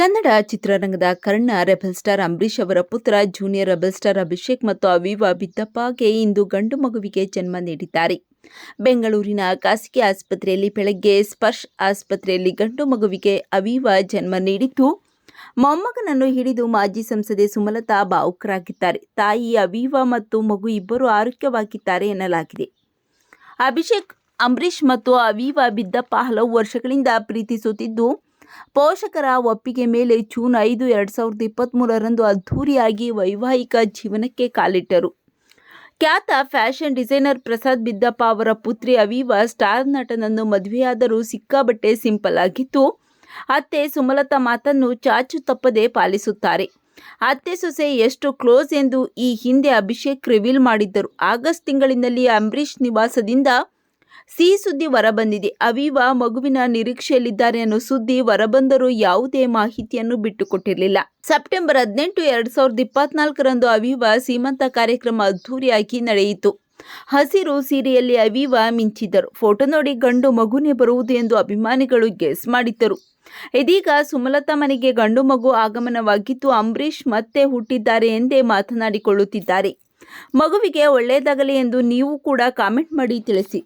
ಕನ್ನಡ ಚಿತ್ರರಂಗದ Karna rebel star Ambareesh ಅವರ ಪುತ್ರ, ಜೂನಿಯರ್ ರೆಬಲ್ ಸ್ಟಾರ್ ಅಭಿಷೇಕ್ ಮತ್ತು ಅವೀವ ಬಿದ್ದಪ್ಪಗೆ ಇಂದು ಗಂಡು ಮಗುವಿಗೆ ಜನ್ಮ ನೀಡಿದ್ದಾರೆ. ಬೆಂಗಳೂರಿನ ಖಾಸಗಿ ಆಸ್ಪತ್ರೆಯಲ್ಲಿ ಬೆಳಗ್ಗೆ ಸ್ಪರ್ಶ್ ಆಸ್ಪತ್ರೆಯಲ್ಲಿ ಗಂಡು ಮಗುವಿಗೆ ಅವೀವ ಜನ್ಮ ನೀಡಿದ್ದು, ಮೊಮ್ಮಗನನ್ನು ಹಿಡಿದು ಮಾಜಿ ಸಂಸದೆ ಸುಮಲತಾ ಭಾವುಕರಾಗಿದ್ದಾರೆ ತಾಯಿ ಅವೀವ ಮತ್ತು ಮಗು ಇಬ್ಬರು ಆರೋಗ್ಯವಾಗಿದ್ದಾರೆ ಎನ್ನಲಾಗಿದೆ. ಅಭಿಷೇಕ್, ಅಂಬರೀಷ್ ಮತ್ತು ಅವೀವ ಬಿದ್ದಪ್ಪ ಹಲವು ವರ್ಷಗಳಿಂದ ಪ್ರೀತಿಸುತ್ತಿದ್ದು ಪೋಷಕರ ಒಪ್ಪಿಗೆ ಮೇಲೆ ಜೂನ್ ಐದು, ಎರಡು ಸಾವಿರದ ಇಪ್ಪತ್ತ್ಮೂರರಂದು ಅದ್ಧೂರಿಯಾಗಿ ವೈವಾಹಿಕ ಜೀವನಕ್ಕೆ ಕಾಲಿಟ್ಟರು. ಖ್ಯಾತ ಫ್ಯಾಷನ್ ಡಿಸೈನರ್ ಪ್ರಸಾದ್ ಬಿದ್ದಪ್ಪ ಅವರ ಪುತ್ರಿ ಅವೀವ ಸ್ಟಾರ್ ನಟನನ್ನು ಮದುವೆಯಾದರೂ ಸಿಕ್ಕಾಬಟ್ಟೆ ಸಿಂಪಲ್ ಆಗಿತ್ತು. ಅತ್ತೆ ಸುಮಲತಾ ಮಾತನ್ನು ಚಾಚು ತಪ್ಪದೆ ಪಾಲಿಸುತ್ತಾರೆ. ಅತ್ತೆ ಸೊಸೆ ಎಷ್ಟು ಕ್ಲೋಸ್ ಎಂದು ಈ ಹಿಂದೆ ಅಭಿಷೇಕ್ ರಿವೀಲ್ ಮಾಡಿದ್ದರು. ಆಗಸ್ಟ್ ತಿಂಗಳಿನಲ್ಲಿ ಅಂಬರೀಷ್ ನಿವಾಸದಿಂದ ಸಿಹಿ ಸುದ್ದಿ ಹೊರಬಂದಿದೆ. ಅವಿವಾ ಮಗುವಿನ ನಿರೀಕ್ಷೆಯಲ್ಲಿದ್ದಾರೆ ಅನ್ನೋ ಸುದ್ದಿ ಹೊರಬಂದರೂ ಯಾವುದೇ ಮಾಹಿತಿಯನ್ನು ಬಿಟ್ಟುಕೊಟ್ಟಿರಲಿಲ್ಲ. ಸೆಪ್ಟೆಂಬರ್ ಹದಿನೆಂಟು, ಎರಡು ಸಾವಿರದ ಇಪ್ಪತ್ನಾಲ್ಕರಂದು ಅವೀವ ಸೀಮಂತ ಕಾರ್ಯಕ್ರಮ ಅದ್ಧೂರಿಯಾಗಿ ನಡೆಯಿತು. ಹಸಿರು ಸೀರೆಯಲ್ಲಿ ಅವೀವ ಮಿಂಚಿದ್ದರು. ಫೋಟೋ ನೋಡಿ ಗಂಡು ಮಗುನೇ ಬರುವುದು ಎಂದು ಅಭಿಮಾನಿಗಳು ಗೆಸ್ ಮಾಡಿದ್ದರು. ಇದೀಗ ಸುಮಲತಾ ಮನೆಗೆ ಗಂಡು ಮಗು ಆಗಮನವಾಗಿದ್ದು ಅಂಬರೀಷ್ ಮತ್ತೆ ಹುಟ್ಟಿದ್ದಾರೆ ಎಂದೇ ಮಾತನಾಡಿಕೊಳ್ಳುತ್ತಿದ್ದಾರೆ. ಮಗುವಿಗೆ ಒಳ್ಳೆಯದಾಗಲಿ ಎಂದು ನೀವು ಕೂಡ ಕಾಮೆಂಟ್ ಮಾಡಿ ತಿಳಿಸಿ.